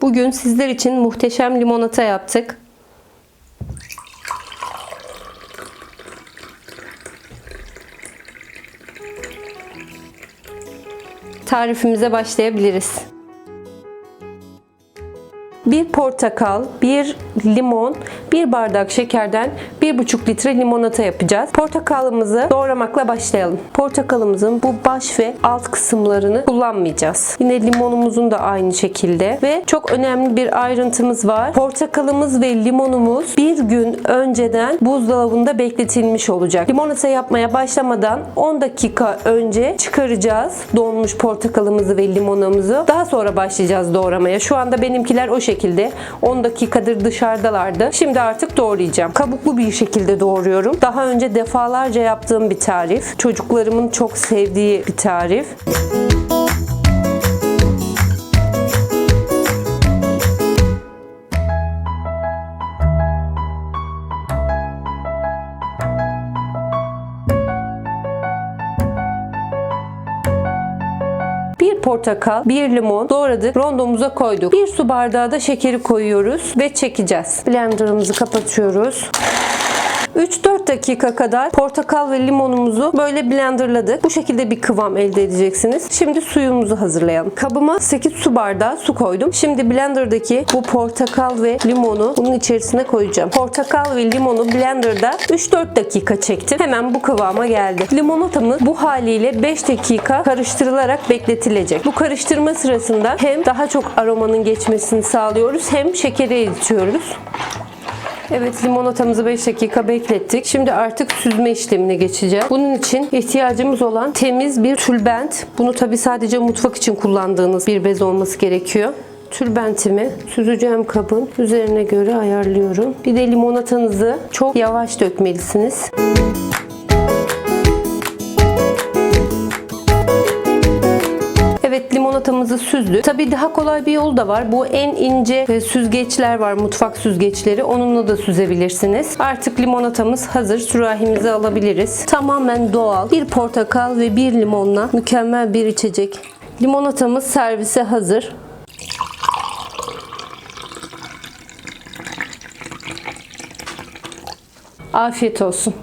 Bugün sizler için muhteşem limonata yaptık. Tarifimize başlayabiliriz. Bir portakal, bir limon, bir bardak şekerden 1,5 litre limonata yapacağız. Portakalımızı doğramakla başlayalım. Portakalımızın bu baş ve alt kısımlarını kullanmayacağız. Yine limonumuzun da aynı şekilde ve çok önemli bir ayrıntımız var. Portakalımız ve limonumuz bir gün önceden buzdolabında bekletilmiş olacak. Limonata yapmaya başlamadan 10 dakika önce çıkaracağız donmuş portakalımızı ve limonumuzu. Daha sonra başlayacağız doğramaya. Şu anda benimkiler o şekilde 10 dakikadır dışarıdalardı. Şimdi artık doğrayacağım. Kabuklu bir şekilde doğruyorum. Daha önce defalarca yaptığım bir tarif. Çocuklarımın çok sevdiği bir tarif. Bir portakal, bir limon doğradık. Rondomuza koyduk. Bir su bardağı da şekeri koyuyoruz ve çekeceğiz. Blenderımızı kapatıyoruz. 3-4 dakika kadar portakal ve limonumuzu böyle blenderladık. Bu şekilde bir kıvam elde edeceksiniz. Şimdi suyumuzu hazırlayalım. Kabıma 8 su bardağı su koydum. Şimdi blenderdaki bu portakal ve limonu bunun içerisine koyacağım. Portakal ve limonu blenderda 3-4 dakika çektim. Hemen bu kıvama geldi. Limonatamız bu haliyle 5 dakika karıştırılarak bekletilecek. Bu karıştırma sırasında hem daha çok aromanın geçmesini sağlıyoruz hem şekeri eritiyoruz. Evet limonatamızı 5 dakika beklettik. Şimdi artık süzme işlemine geçeceğiz. Bunun için ihtiyacımız olan temiz bir tülbent. Bunu tabi sadece mutfak için kullandığınız bir bez olması gerekiyor. Tülbentimi süzeceğim kabın üzerine göre ayarlıyorum. Bir de limonatanızı çok yavaş dökmelisiniz. Evet limonatamızı süzdük. Tabii daha kolay bir yol da var. Bu en ince e, süzgeçler var. Mutfak süzgeçleri. Onunla da süzebilirsiniz. Artık limonatamız hazır. Sürahimize alabiliriz. Tamamen doğal. Bir portakal ve bir limonla mükemmel bir içecek. Limonatamız servise hazır. Afiyet olsun.